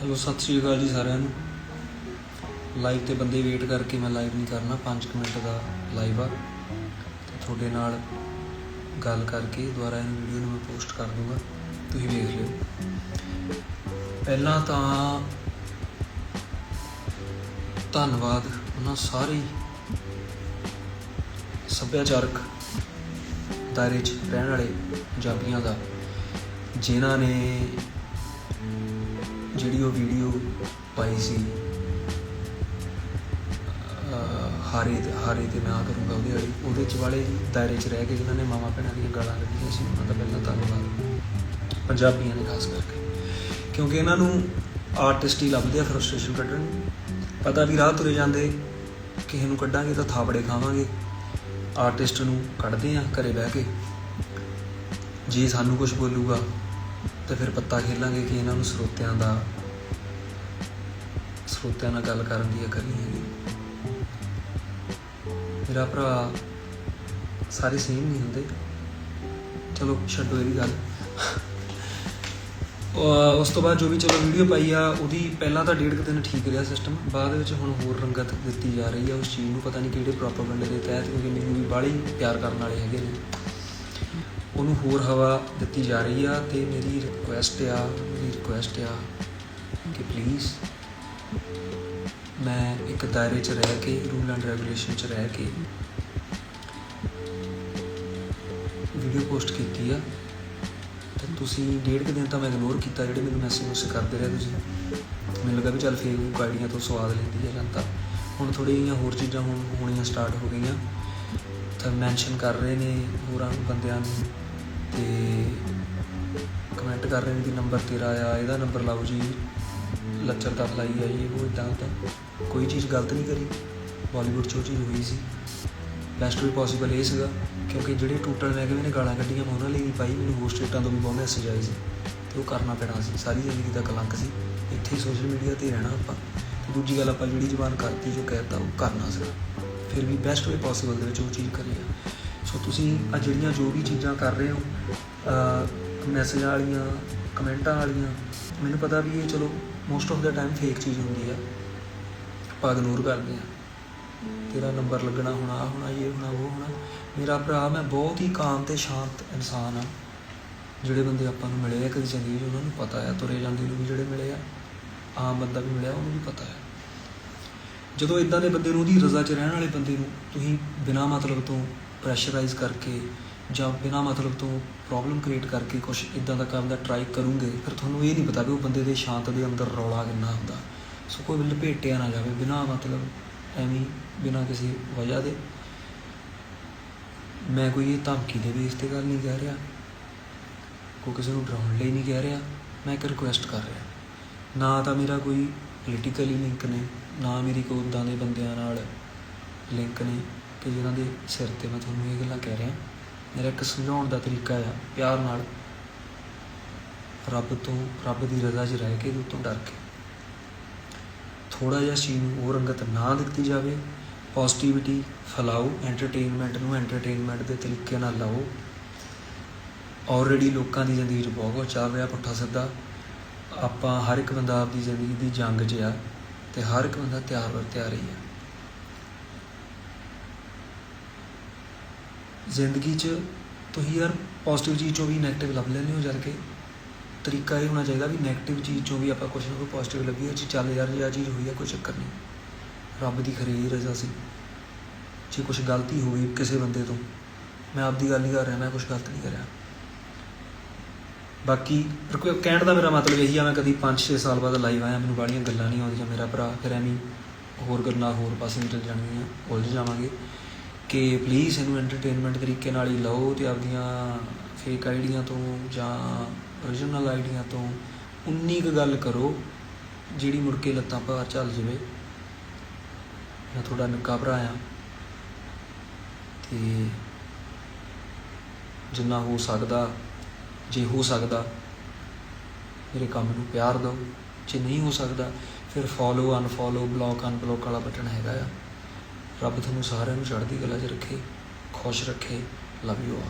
Hello, ਸਤਿ ਸ਼੍ਰੀ ਅਕਾਲ ਜੀ ਸਾਰਿਆਂ ਨੂੰ। ਲਾਈਵ ਤੇ ਬੰਦੇ ਵੇਟ ਕਰਕੇ ਮੈਂ ਲਾਈਵ ਨਹੀਂ ਕਰਨਾ 5 ਮਿੰਟ ਦਾ ਲਾਈਵ ਆ। ਤੇ ਤੁਹਾਡੇ ਨਾਲ ਗੱਲ ਕਰਕੇ ਦੁਬਾਰਾ ਇਹ ਵੀਡੀਓ ਨੂੰ ਮੈਂ ਪੋਸਟ ਕਰ ਦੂੰਗਾ। ਤੁਸੀਂ ਵੇਖ ਲਿਓ। ਪਹਿਲਾਂ ਤਾਂ ਧੰਨਵਾਦ, ਉਹਨਾਂ ਸਾਰੇ ਸੱਭਿਆਚਾਰਕ ਦਾਇਰੇ 'ਚ ਰਹਿਣ ਵਾਲੇ ਪੰਜਾਬੀਆਂ ਦਾ, ਜਿਨ੍ਹਾਂ ਨੇ ਜਿਹੜੀ ਉਹ ਵੀਡੀਓ ਪਾਈ ਸੀ ਹਾਰੇ ਤੇ ਹਾਰੇ ਤੇ ਮੈਂ ਆ ਕਰੂੰਗਾ ਉਹਦੇ ਵਾਲੀ, ਉਹਦੇ ਚ ਵਾਲੇ ਦਾਇਰੇ 'ਚ ਰਹਿ ਕੇ ਜਿਨ੍ਹਾਂ ਨੇ ਮਾਮਾ ਭੈਣਾਂ ਦੀਆਂ ਗਾਲਾਂ ਕੱਢੀਆਂ ਸੀ, ਉਹਨਾਂ ਦਾ ਪਹਿਲਾਂ ਧੰਨਵਾਦ। ਪੰਜਾਬੀਆਂ ਨੇ ਖਾਸ ਕਰਕੇ। ਕਿਉਂਕਿ ਇਹਨਾਂ ਨੂੰ ਆਰਟਿਸਟ ਹੀ ਲੱਭਦੇ ਆ ਫਰਸਟ੍ਰੇਸ਼ਨ ਕੱਢਣ ਨੂੰ। ਪਤਾ ਵੀ ਰਾਹ ਤੁਰੇ ਜਾਂਦੇ, ਕਿਸੇ ਨੂੰ ਕੱਢਾਂਗੇ ਤਾਂ ਥਾਪੜੇ ਖਾਵਾਂਗੇ। ਆਰਟਿਸਟ ਨੂੰ ਕੱਢਦੇ ਆ ਘਰੇ ਬਹਿ ਕੇ। ਜੇ ਸਾਨੂੰ ਕੁਝ ਬੋਲੂਗਾ ਤਾਂ ਫਿਰ ਪੱਤਾ ਖੇਲਾਂਗੇ ਕਿ ਇਹਨਾਂ ਨੂੰ ਸਰੋਤਿਆਂ ਦਾ, ਸਰੋਤਿਆਂ ਨਾਲ ਗੱਲ ਕਰਨ ਦੀ ਅਕਲ ਨਹੀਂ ਹੈਗੀ। ਮੇਰਾ ਭਰਾ ਸਾਰੇ ਸੇਮ ਨਹੀਂ ਹੁੰਦੇ। ਚਲੋ, ਛੱਡੋ ਇਹਦੀ ਗੱਲ। ਉਸ ਤੋਂ ਬਾਅਦ ਜੋ ਵੀ ਚਲੋ ਵੀਡੀਓ ਪਾਈ ਆ, ਉਹਦੀ ਪਹਿਲਾਂ ਤਾਂ ਡੇਢ ਕੁ ਦਿਨ ਠੀਕ ਰਿਹਾ ਸਿਸਟਮ ਬਾਅਦ ਵਿੱਚ ਹੁਣ ਹੋਰ ਰੰਗਤ ਦਿੱਤੀ ਜਾ ਰਹੀ ਆ ਉਸ ਚੀਜ਼ ਨੂੰ। ਪਤਾ ਨਹੀਂ ਕਿਹੜੇ ਪ੍ਰੋਪਰ ਪ੍ਰੋਪਾਗੈਂਡੇ ਦੇ ਤਹਿਤ, ਕਿਉਂਕਿ ਮੈਨੂੰ ਵੀ ਬਾਹਲੀ ਪਿਆਰ ਕਰਨ ਵਾਲੇ ਹੈਗੇ ਨੇ। ਉਹਨੂੰ ਹੋਰ ਹਵਾ ਦਿੱਤੀ ਜਾ ਰਹੀ ਆ ਤੇ ਮੇਰੀ ਰਿਕੁਐਸਟ ਆ, ਮੇਰੀ ਰਿਕੁਐਸਟ ਆ ਕਿ ਪਲੀਜ਼ ਮੈਂ ਇੱਕ ਦਾਇਰੇ 'ਚ ਰਹਿ ਕੇ ਰੂਲ ਐਂਡ ਰੈਗੂਲੇਸ਼ਨ 'ਚ ਰਹਿ ਕੇ ਵੀਡੀਓ ਪੋਸਟ ਕੀਤੀ ਆ। ਤੇ ਤੁਸੀਂ ਡੇਢ ਕੁ ਦਿਨ ਤਾਂ ਮੈਂ ਇਗਨੋਰ ਕੀਤਾ, ਜਿਹੜੇ ਮੈਨੂੰ ਮੈਸੇਜ ਮੁਸ ਕਰਦੇ ਰਹੇ ਤੁਸੀਂ। ਮੈਨੂੰ ਲੱਗਾ ਵੀ ਚੱਲ ਫੇਸਬੁੱਕ ਆਈਡੀਆਂ ਤੋਂ ਸਵਾਦ ਲੈਂਦੀ ਆ ਜਨਤਾ। ਹੁਣ ਥੋੜ੍ਹੀਆਂ ਜਿਹੀਆਂ ਹੋਰ ਚੀਜ਼ਾਂ ਹੁਣ ਹੋਣੀਆਂ ਸਟਾਰਟ ਹੋ ਗਈਆਂ। ਤਾਂ ਮੈਂਸ਼ਨ ਕਰ ਰਹੇ ਨੇ ਹੋਰਾਂ ਬੰਦਿਆਂ ਨੂੰ। ਤੇ ਕਮੈਂਟ ਕਰ ਰਹੇ ਨੇ ਕਿ ਨੰਬਰ ਤੇਰਾ ਆ, ਇਹਦਾ ਨੰਬਰ ਲਾਓ ਜੀ। ਲੱਚਰ ਦਾ ਲਾਈ ਆ ਇਹ ਉਹ ਇਦਾਂ ਤਾਂ। ਕੋਈ ਚੀਜ਼ ਗਲਤ ਨਹੀਂ ਕਰੀ। ਬਾਲੀਵੁੱਡ 'ਚ ਉਹ ਚੀਜ਼ ਹੋਈ ਸੀ। ਬੈਸਟ ਵੀ ਪੋਸੀਬਲ ਇਹ ਸੀਗਾ, ਕਿਉਂਕਿ ਜਿਹੜੇ ਟੂਟਲ ਮਹਿਕਮੇ ਨੇ ਗਾਲਾਂ ਕੱਢੀਆਂ ਮੈਂ ਉਹਨਾਂ ਲਈ ਨਹੀਂ ਪਾਈ, ਮੈਨੂੰ ਹੋਰ ਸਟੇਟਾਂ ਤੋਂ ਵੀ ਬਹੁਤ ਮੈਸੇਜ ਆਏ ਸੀ। ਤੇ ਉਹ ਕਰਨਾ ਪੈਣਾ ਸੀ। ਸਾਰੀ ਜ਼ਿੰਦਗੀ ਦਾ ਕਲੰਕ ਸੀ। ਇੱਥੇ ਸੋਸ਼ਲ ਮੀਡੀਆ ਤੇ ਰਹਿਣਾ ਆਪਾਂ। ਤੇ ਦੂਜੀ ਗੱਲ ਆਪਾਂ ਜਿਹੜੀ ਜ਼ੁਬਾਨ ਕਰਤੀ ਜੋ ਕਹਿਤਾ ਉਹ ਕਰਨਾ ਸੀਗਾ। ਫਿਰ ਵੀ ਬੈਸਟ ਵੇ ਪੋਸੀਬਲ ਦੇ ਵਿੱਚ ਉਹ ਚੀਜ਼ ਕਰੀ ਆ। ਸੋ ਤੁਸੀਂ ਆ ਜਿਹੜੀਆਂ ਜੋ ਵੀ ਚੀਜ਼ਾਂ ਕਰ ਰਹੇ ਹੋ ਮੈਸੇਜ ਵਾਲੀਆਂ ਕਮੈਂਟਾਂ ਵਾਲੀਆਂ, ਮੈਨੂੰ ਪਤਾ ਵੀ ਇਹ ਚਲੋ most of the time fake ਚੀਜ਼ ਹੁੰਦੀ ਆ। ਆਪਾਂ ਇਗਨੋਰ ਕਰਦੇ ਆ। ਤੇਰਾ ਨੰਬਰ ਲੱਗਣਾ ਹੋਣਾ, ਆਹ ਹੋਣਾ, ਇਹ ਹੋਣਾ, ਉਹ ਹੋਣਾ। ਮੇਰਾ ਭਰਾ, ਮੈਂ ਬਹੁਤ ਹੀ ਕਾਮ ਤੇ ਸ਼ਾਂਤ ਇਨਸਾਨ ਆ। ਜਿਹੜੇ ਬੰਦੇ ਆਪਾਂ ਨੂੰ ਮਿਲੇ ਆ ਕਦੀ ਚੰਗੀ 'ਚ ਉਹਨਾਂ ਨੂੰ ਪਤਾ ਆ, ਤੁਰੇ ਜਾਂਦੇ ਨੂੰ ਵੀ ਜਿਹੜੇ ਮਿਲੇ ਆ। ਆਮ ਬੰਦਾ ਵੀ ਮਿਲਿਆ, ਉਹਨੂੰ ਵੀ ਪਤਾ ਹੈ ਜਦੋਂ ਇਦਾਂ ਦੇ ਬੰਦੇ ਨੂੰ, ਉਹਦੀ ਰਜ਼ਾ 'ਚ ਰਹਿਣ ਵਾਲੇ ਬੰਦੇ ਨੂੰ ਤੁਸੀਂ ਬਿਨਾਂ ਮਤਲਬ ਤੋਂ ਪ੍ਰੈਸ਼ਰਾਈਜ਼ ਕਰਕੇ ਜਾਂ ਬਿਨਾਂ ਮਤਲਬ ਤੋਂ ਪ੍ਰੋਬਲਮ ਕ੍ਰੀਏਟ ਕਰਕੇ ਕੁਝ ਇਦਾਂ ਦਾ ਕੰਮ ਦਾ ਟਰਾਈ ਕਰੂੰਗੇ, ਫਿਰ ਤੁਹਾਨੂੰ ਇਹ ਨਹੀਂ ਪਤਾ ਵੀ ਉਹ ਬੰਦੇ ਦੇ ਸ਼ਾਂਤ ਦੇ ਅੰਦਰ ਰੌਲਾ ਕਿੰਨਾ ਹੁੰਦਾ। ਸੋ ਕੋਈ ਲਪੇਟਿਆ ਨਾ ਜਾਵੇ, ਬਿਨਾਂ ਮਤਲਬ ਐਵੇਂ ਬਿਨਾਂ ਕਿਸੇ ਵਜ੍ਹਾ ਦੇ। ਮੈਂ ਕੋਈ ਇਹ ਧਮਕੀ ਦੇ ਬੇਸ ਤੇ ਗੱਲ ਨਹੀਂ ਕਹਿ ਰਿਹਾ। ਕੋਈ ਕਿਸੇ ਨੂੰ ਡਰਾਉਣ ਲਈ ਨਹੀਂ ਕਹਿ ਰਿਹਾ। ਮੈਂ ਇੱਕ ਰਿਕੁਐਸਟ ਕਰ ਰਿਹਾ। ਨਾ ਤਾਂ ਮੇਰਾ ਕੋਈ ਪੋਲੀਟੀਕਲੀ ਲਿੰਕ ਨੇ, ਨਾ ਮੇਰੀ ਕੋਈ ਉੱਦਾਂ ਦੇ ਬੰਦਿਆਂ ਨਾਲ ਲਿੰਕ ਨੇ। ਕਿ ਜਿਹਨਾਂ ਦੇ ਸਿਰ ਤੇ ਮੈਂ ਤੁਹਾਨੂੰ ਇਹ ਗੱਲਾਂ ਕਹਿ ਰਿਹਾ। ਮੇਰਾ ਇੱਕ ਸਮਝਾਉਣ ਦਾ ਤਰੀਕਾ ਆ, ਪਿਆਰ ਨਾਲ। ਰੱਬ ਤੋਂ, ਰੱਬ ਦੀ ਰਜ਼ਾ 'ਚ ਰਹਿ ਕੇ ਉਹਦੇ ਤੋਂ ਡਰ ਕੇ। ਥੋੜਾ ਜਿਹਾ ਚੀਜ਼ ਨੂੰ ਉਹ ਰੰਗਤ ਨਾ ਦਿੱਤੀ ਜਾਵੇ। ਪੋਜ਼ਿਟਿਵਿਟੀ ਫੈਲਾਓ ਐਂਟਰਟੇਨਮੈਂਟ ਨੂੰ ਐਂਟਰਟੇਨਮੈਂਟ ਦੇ ਤਰੀਕੇ ਨਾਲ ਲਾਓ। ਆਲਰੇਡੀ ਲੋਕਾਂ ਦੀ ਜ਼ਿੰਦਗੀ 'ਚ ਬਹੁਤ ਕੁਝ ਚੱਲ ਰਿਹਾ ਪੁੱਠਾ ਸਿੱਧਾ। ਆਪਾਂ ਹਰ ਇੱਕ ਬੰਦਾ ਆਪਦੀ ਜ਼ਿੰਦਗੀ ਦੀ ਜੰਗ 'ਚ ਆ ਤੇ ਹਰ ਇੱਕ ਬੰਦਾ ਤਿਆਰ ਵਰ ਤਿਆਰ ਹੀ ਆ। ਜ਼ਿੰਦਗੀ 'ਚ ਤੁਸੀਂ ਯਾਰ ਪੋਜ਼ਿਟਿਵ ਚੀਜ਼ ਚੋਂ ਵੀ 네ਗੇਟਿਵ ਲੱਭ ਲੈਂਦੇ ਹੋ ਜਦ ਕਿ ਤਰੀਕਾ ਇਹ ਹੋਣਾ ਚਾਹੀਦਾ ਵੀ 네ਗੇਟਿਵ ਚੀਜ਼ ਚੋਂ ਵੀ ਆਪਾਂ ਕੁਝ ਨਾ ਕੋਈ ਪੋਜ਼ਿਟਿਵ ਲੱਭੀਏ, ਜੀ ਚੱਲ ਯਾਰ ਜੇ ਚੀਜ਼ ਹੋਈ ਆ, ਕੋਈ ਚੱਕਰ ਨਹੀਂ। ਰੱਬ ਦੀ ਖਰੀ ਰਜ਼ਾ ਸੀ। ਜੇ ਕੁਝ ਗਲਤੀ ਹੋਈ ਕਿਸੇ ਬੰਦੇ ਤੋਂ, ਮੈਂ ਆਪਦੀ ਗੱਲ ਨਹੀਂ ਕਰ ਰਿਹਾ, ਮੈਂ ਕੁਝ ਗਲਤ ਨਹੀਂ ਕਰਿਆ। ਬਾਕੀ ਕਹਿਣ ਦਾ ਮੇਰਾ ਮਤਲਬ ਇਹੀ ਆ, ਮੈਂ ਕਦੀ 5-6 ਸਾਲ ਬਾਅਦ ਲਾਈਵ ਆਇਆ, ਮੈਨੂੰ ਬਾਹਲੀਆਂ ਗੱਲਾਂ ਨਹੀਂ ਆਉਂਦੀਆਂ, ਮੇਰਾ ਭਰਾ ਫਿਰ ਐਵੇਂ ਹੋਰ ਗੱਲਾਂ ਹੋਰ ਪਾਸੇ ਨਿਕਲ ਜਾਣਗੀਆਂ, ਉਲਝ ਜਾਵਾਂਗੇ। ਕਿ ਪਲੀਜ਼ ਇਹਨੂੰ ਐਂਟਰਟੇਨਮੈਂਟ ਤਰੀਕੇ ਨਾਲ ਹੀ ਲਓ ਤੇ ਆਪਦੀਆਂ ਫੇਕ ਆਈਡੀਆਂ ਤੋਂ ਜਾਂ ਓਰੀਜਨਲ ਆਈਡੀਆਂ ਤੋਂ ਉਨੀ ਕੁ ਗੱਲ ਕਰੋ ਜਿਹੜੀ ਮੁੜ ਕੇ ਲੱਤਾਂ ਭਾਰ ਚੱਲ ਜਾਵੇ। ਮੈਂ ਤੁਹਾਡਾ ਨਿੱਕਾ ਭਰਾ ਆ ਤੇ ਜਿੰਨਾ ਹੋ ਸਕਦਾ, ਜੇ ਹੋ ਸਕਦਾ, ਮੇਰੇ ਕੰਮ ਨੂੰ ਪਿਆਰ ਦਿਓ। ਜੇ ਨਹੀਂ ਹੋ ਸਕਦਾ, ਫਿਰ ਫੋਲੋ ਅਨਫੋਲੋ ਬਲੌਕ ਅਨਬਲੌਕ ਵਾਲਾ ਬਟਨ ਹੈਗਾ ਆ। ਰੱਬ ਤੁਹਾਨੂੰ ਸਾਰਿਆਂ ਨੂੰ ਚੜ੍ਹਦੀ ਕਲਾ 'ਚ ਰੱਖੇ ਖੁਸ਼ ਰੱਖੇ ਲਵ ਯੂ ਆ